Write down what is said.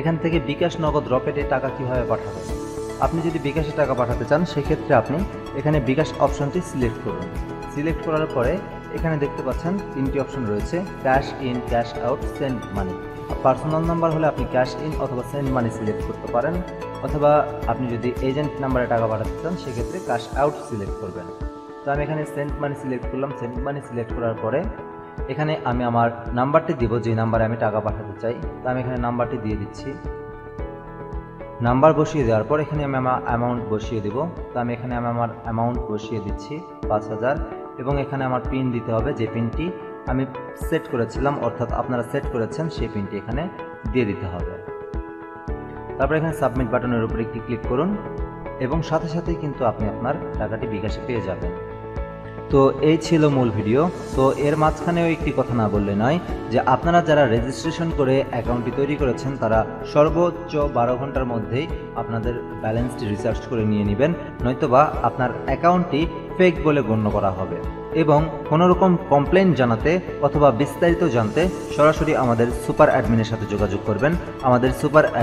এখান থেকে বিকাশ নগদ রকেটে টাকা কীভাবে পাঠাবেন আপনি যদি বিকাশে টাকা পাঠাতে চান, সেক্ষেত্রে আপনি এখানে বিকাশ অপশনটি সিলেক্ট করুন। সিলেক্ট করার পরে এখানে দেখতে পাচ্ছেন তিনটি অপশন রয়েছে, cash in, cash out, send money. Personal number হলে আপনি ক্যাশ ইন অথবা সেন্ড মানি সিলেক্ট করতে পারেন, অথবা আপনি যদি এজেন্ট নাম্বারে টাকা পাঠাতে চান, সেক্ষেত্রে ক্যাশ আউট সিলেক্ট করবেন। তো আমি এখানে সেন্ট মানি সিলেক্ট করলাম। সেন্ট মানি সিলেক্ট করার পরে এখানে আমি আমার নাম্বারটি দিব, যে নাম্বারে আমি টাকা পাঠাতে চাই। তো আমি এখানে নাম্বারটি দিয়ে দিচ্ছি। নাম্বার বসিয়ে দেওয়ার পর এখানে আমি আমার অ্যামাউন্ট বসিয়ে দেব। তো আমি এখানে আমি আমার অ্যামাউন্ট বসিয়ে দিচ্ছি পাঁচ হাজার। এবং এখানে আমার পিন দিতে হবে, যে পিনটি আমি সেট করেছিলাম, অর্থাৎ আপনারা সেট করেছেন, সেই পিনটি এখানে দিয়ে দিতে হবে। তারপর এখানে সাবমিট বাটনের উপর একটি ক্লিক করুন। এবং সাথে সাথেই কিন্তু আপনি আপনার টাকাটি বিকাশে পেয়ে যাবেন। তো এই ছিল মূল ভিডিও। তো এর মাঝখানেও একটি কথা না বললে নয় যে আপনারা যারা রেজিস্ট্রেশন করে অ্যাকাউন্টটি তৈরি করেছেন, তারা সর্বোচ্চ বারো ঘণ্টার মধ্যেই আপনাদের ব্যালেন্সটি রিসার্চ করে নিয়ে নেবেন, নয়তোবা আপনার অ্যাকাউন্টটি ফেক বলে গণ্য করা হবে। এবং কোনো রকম কমপ্লেন জানাতে অথবা বিস্তারিত জানতে সরাসরি আমাদের সুপার অ্যাডমিনের সাথে যোগাযোগ করবেন। আমাদের সুপার